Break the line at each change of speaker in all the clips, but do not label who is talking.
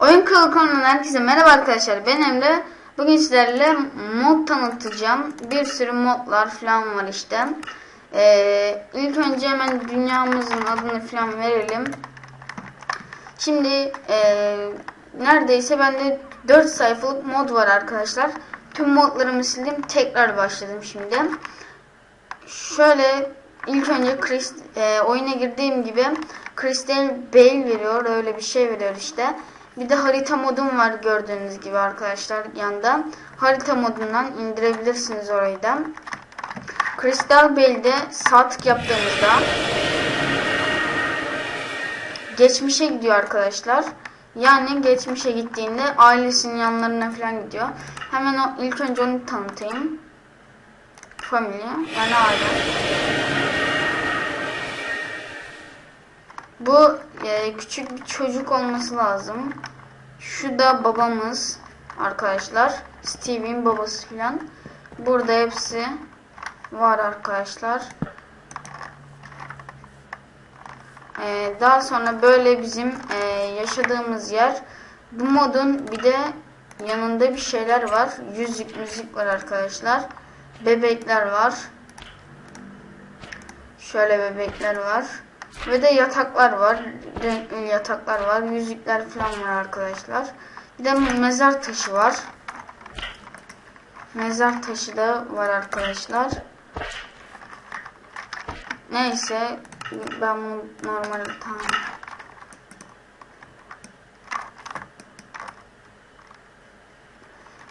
Oyun Kralı kanalından herkese merhaba arkadaşlar. Ben Emre. Bugün sizlerle mod tanıtacağım. Bir sürü modlar falan var işte. Ee, ilk önce hemen dünyamızın adını falan verelim. Şimdi e, neredeyse bende 4 sayfalık mod var arkadaşlar. Tüm modlarımı sildim. Tekrar başladım şimdi. Şöyle ilk önce Chris, e, oyuna girdiğim gibi Crystal Bale veriyor. Öyle bir şey veriyor işte. Bir de harita modum var gördüğünüz gibi arkadaşlar yanda. Harita modundan indirebilirsiniz orayı da. Crystal Bale'de sağ yaptığımızda geçmişe gidiyor arkadaşlar. Yani geçmişe gittiğinde ailesinin yanlarına falan gidiyor. Hemen o ilk önce onu tanıtayım. Family yani aile. Bu e, küçük bir çocuk olması lazım. Şu da babamız arkadaşlar. Steve'in babası filan. Burada hepsi var arkadaşlar. Ee, daha sonra böyle bizim e, yaşadığımız yer. Bu modun bir de yanında bir şeyler var. Yüzük müzik var arkadaşlar. Bebekler var. Şöyle bebekler var. Ve de yataklar var. Renkli yataklar var. Yüzükler falan var arkadaşlar. Bir de mezar taşı var. Mezar taşı da var arkadaşlar. Neyse ben bunu normal tamam.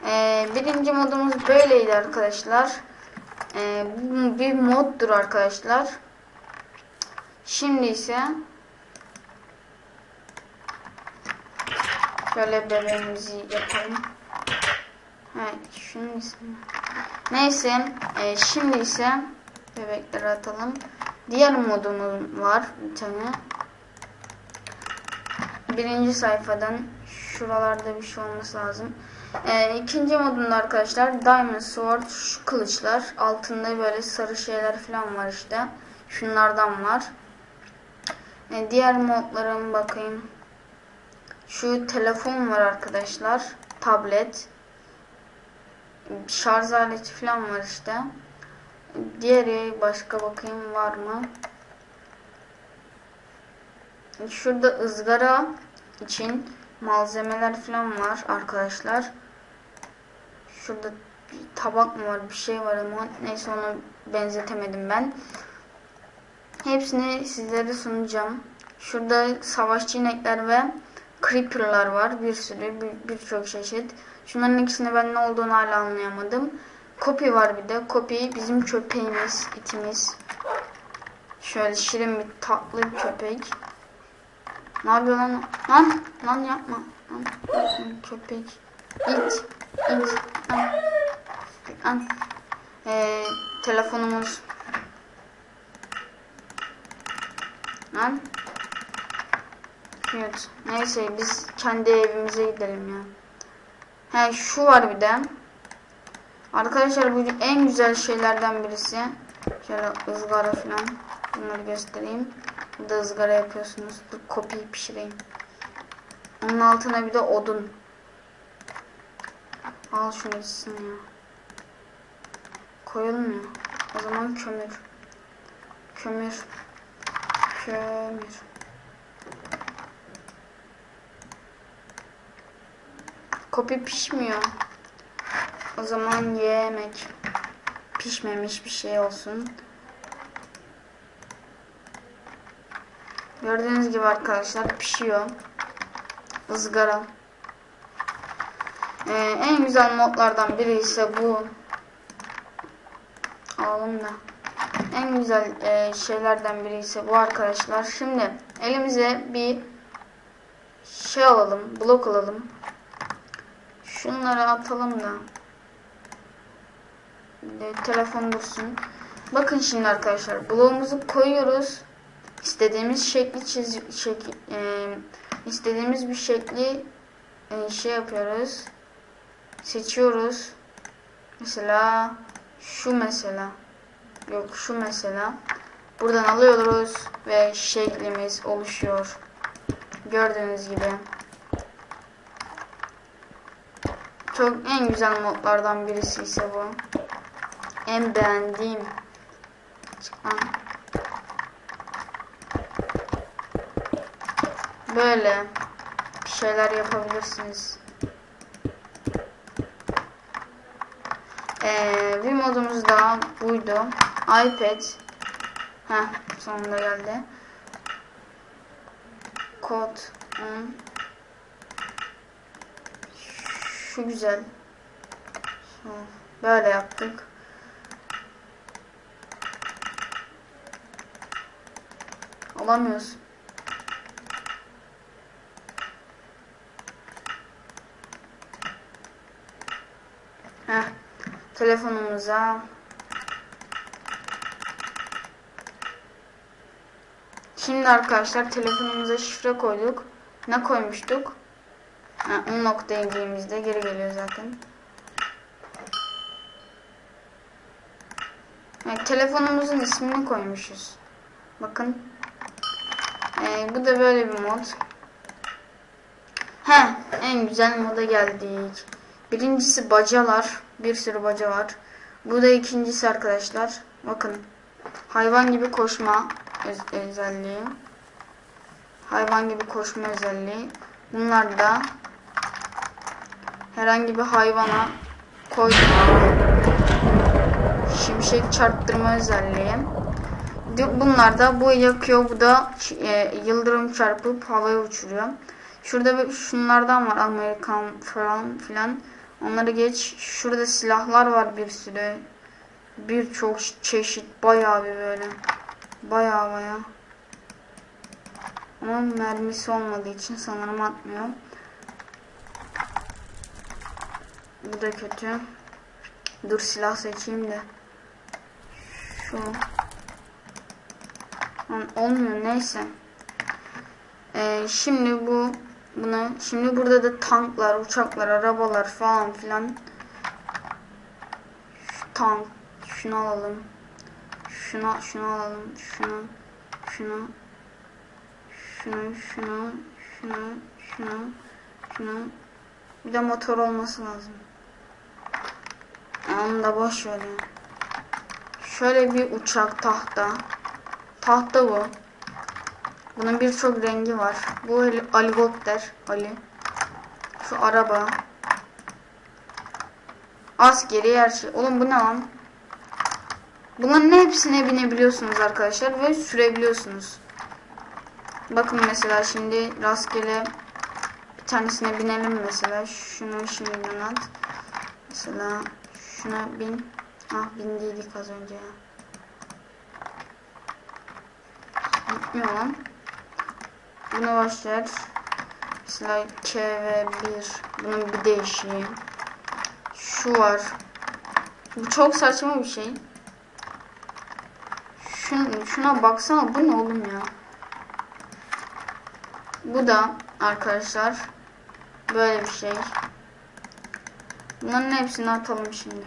Ee, birinci modumuz böyleydi arkadaşlar. Ee, bir moddur arkadaşlar. Şimdi ise şöyle bebeğimizi yapalım. Evet, şunun ismi. Neyse, e, şimdi ise bebekleri atalım. Diğer modumuz var bir tane. Birinci sayfadan şuralarda bir şey olması lazım. E, ikinci modunda arkadaşlar Diamond Sword şu kılıçlar. Altında böyle sarı şeyler falan var işte. Şunlardan var. E, diğer modlara bakayım. Şu telefon var arkadaşlar. Tablet. Şarj aleti falan var işte. Diğeri başka bakayım var mı? Şurada ızgara için malzemeler falan var arkadaşlar. Şurada tabak mı var bir şey var ama neyse onu benzetemedim ben. Hepsini sizlere sunacağım. Şurada savaşçı inekler ve creeper'lar var. Bir sürü, birçok bir çeşit. Şunların ikisini ben ne olduğunu hala anlayamadım. Kopi var bir de. Kopi bizim köpeğimiz, itimiz. Şöyle şirin bir tatlı bir köpek. Ne yapıyor lan? Lan, lan yapma. Lan, köpek. İt, it, lan. Lan. Ee, telefonumuz. Lan. Evet. Neyse biz kendi evimize gidelim ya. He şu var bir de. Arkadaşlar bu en güzel şeylerden birisi. Şöyle ızgara falan. Bunları göstereyim. Burada ızgara yapıyorsunuz. Dur kopyayı pişireyim. Onun altına bir de odun. Al şunu gitsin ya. Koyalım ya. O zaman kömür. Kömür. Kömür. Kopi pişmiyor. O zaman yemek pişmemiş bir şey olsun. Gördüğünüz gibi arkadaşlar pişiyor. ızgara. Ee, en güzel modlardan biri ise bu. Alalım da. En güzel e, şeylerden biri ise bu arkadaşlar. Şimdi elimize bir şey alalım. Blok alalım. Şunları atalım da. De, telefon dursun. Bakın şimdi arkadaşlar. Bloğumuzu koyuyoruz. İstediğimiz şekli çiz şekil, e, istediğimiz bir şekli e, şey yapıyoruz. Seçiyoruz. Mesela şu mesela. Yok şu mesela. Buradan alıyoruz ve şeklimiz oluşuyor. Gördüğünüz gibi. Çok en güzel modlardan birisi ise bu. En beğendiğim. Çık lan. Böyle bir şeyler yapabilirsiniz. Ee, bir modumuz daha buydu. iPad. Heh, sonunda geldi. Kod. on. Şu güzel. Böyle yaptık. Alamıyoruz. Heh, telefonumuza Şimdi arkadaşlar telefonumuza şifre koyduk. Ne koymuştuk? Ha, 10 nokta indiğimizde geri geliyor zaten. Evet, telefonumuzun ismini koymuşuz. Bakın. Ee, bu da böyle bir mod. He, en güzel moda geldik. Birincisi bacalar. Bir sürü baca var. Bu da ikincisi arkadaşlar. Bakın. Hayvan gibi koşma özelliği. Hayvan gibi koşma özelliği. Bunlar da herhangi bir hayvana koyma, şimşek çarptırma özelliği. Bunlar da bu yakıyor, bu da e, yıldırım çarpıp havaya uçuruyor. Şurada bir- şunlardan var Amerikan falan filan. Onları geç. Şurada silahlar var bir sürü. Birçok çeşit bayağı bir böyle. Bayağı bayağı. Ama mermisi olmadığı için sanırım atmıyor. Bu da kötü. Dur silah seçeyim de. Şu. Lan olmuyor neyse. Ee, şimdi bu buna şimdi burada da tanklar, uçaklar, arabalar falan filan. Şu tank şunu alalım. Şunu şunu alalım. Şunu şunu şunu şunu şunu şunu şunu bir de motor olması lazım. Onu da boş ver. Şöyle bir uçak tahta. Tahta bu. Bunun birçok rengi var. Bu heli- helikopter. Ali. Şu araba. Askeri her şey. Oğlum bu ne lan? Bunların hepsine binebiliyorsunuz arkadaşlar ve sürebiliyorsunuz. Bakın mesela şimdi rastgele bir tanesine binelim mesela. Şunu şimdiden at. Mesela şuna bin. Ah bindiydik az önce ya. Gitmiyor lan. Bunu başlar. Mesela KV1. Bunun bir değişiği. Şu var. Bu çok saçma bir şey. Şun, şuna baksana bu ne oğlum ya. Bu da arkadaşlar böyle bir şey. Bunların hepsini atalım şimdi.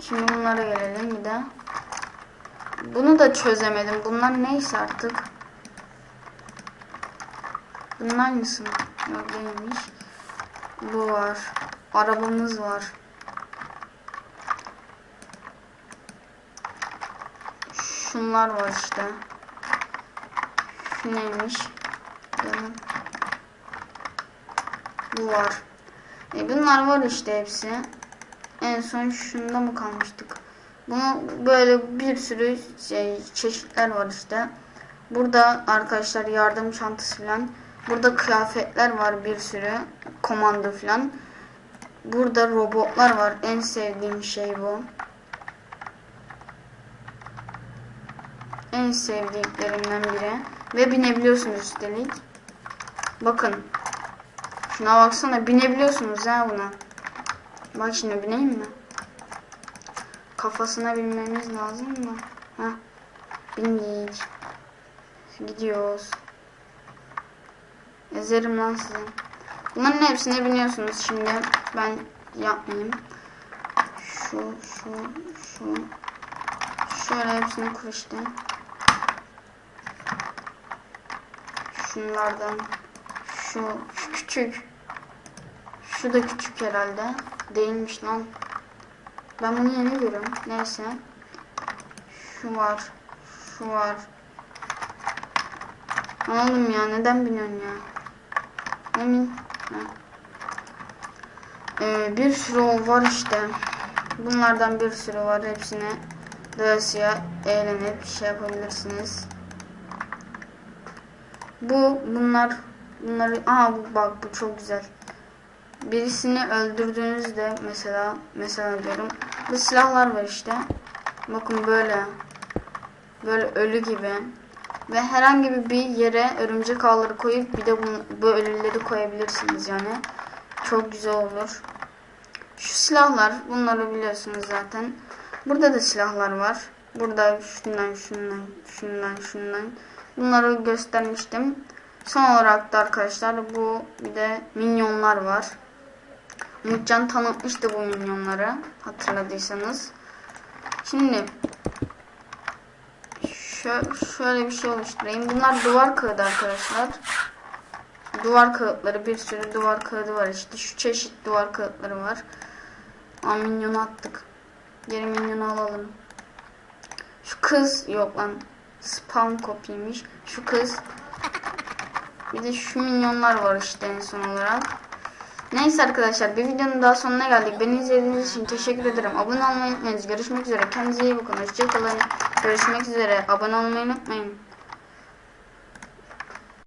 Şimdi bunlara gelelim bir de. Bunu da çözemedim. Bunlar neyse artık. Bunun aynısı mı? Yok değilmiş. Bu var. Arabamız var. Şunlar var işte. Şu neymiş? Bu var. E bunlar var işte hepsi. En son şunda mı kalmıştık? Bunu böyle bir sürü şey, çeşitler var işte. Burada arkadaşlar yardım çantası falan. Burada kıyafetler var bir sürü. Komando falan. Burada robotlar var. En sevdiğim şey bu. En sevdiklerimden biri. Ve binebiliyorsunuz üstelik. Bakın. Şuna baksana binebiliyorsunuz ha buna. Bak şimdi bineyim mi? Kafasına binmemiz lazım mı? Heh. Bindik. Gidiyoruz. Ezerim lan sizi. Bunların hepsine biniyorsunuz şimdi. Ben yapmayayım. Şu, şu, şu. Şöyle hepsini kur işte. Şunlardan. Şu, şu küçük. Şu da küçük herhalde. Değilmiş lan. Ben bunu yeni görüyorum. Neyse. Şu var. Şu var. Oğlum ya neden biniyorsun ya? Emin. Ee, bir sürü var işte. Bunlardan bir sürü var. Hepsine doyasıya eğlenip şey yapabilirsiniz. Bu bunlar bunları aa bu bak bu çok güzel. Birisini öldürdüğünüzde mesela mesela diyorum bu silahlar var işte. Bakın böyle böyle ölü gibi ve herhangi bir yere örümcek ağları koyup bir de bu, ölüleri koyabilirsiniz yani. Çok güzel olur. Şu silahlar bunları biliyorsunuz zaten. Burada da silahlar var. Burada şundan şundan şundan şundan. Bunları göstermiştim. Son olarak da arkadaşlar bu bir de minyonlar var. Umutcan tanıtmıştı bu minyonları hatırladıysanız. Şimdi şöyle, şöyle bir şey oluşturayım. Bunlar duvar kağıdı arkadaşlar. Duvar kağıtları bir sürü duvar kağıdı var işte. Şu çeşit duvar kağıtları var. Aa minyonu attık. Geri minyonu alalım. Şu kız yok lan. Spam kopyaymış. Şu kız. Bir de şu minyonlar var işte en son olarak. Neyse arkadaşlar bir videonun daha sonuna geldik. Beni izlediğiniz için teşekkür ederim. Abone olmayı unutmayınız. Görüşmek üzere. Kendinize iyi bakın. Hoşçakalın. Görüşmek üzere. Abone olmayı unutmayın.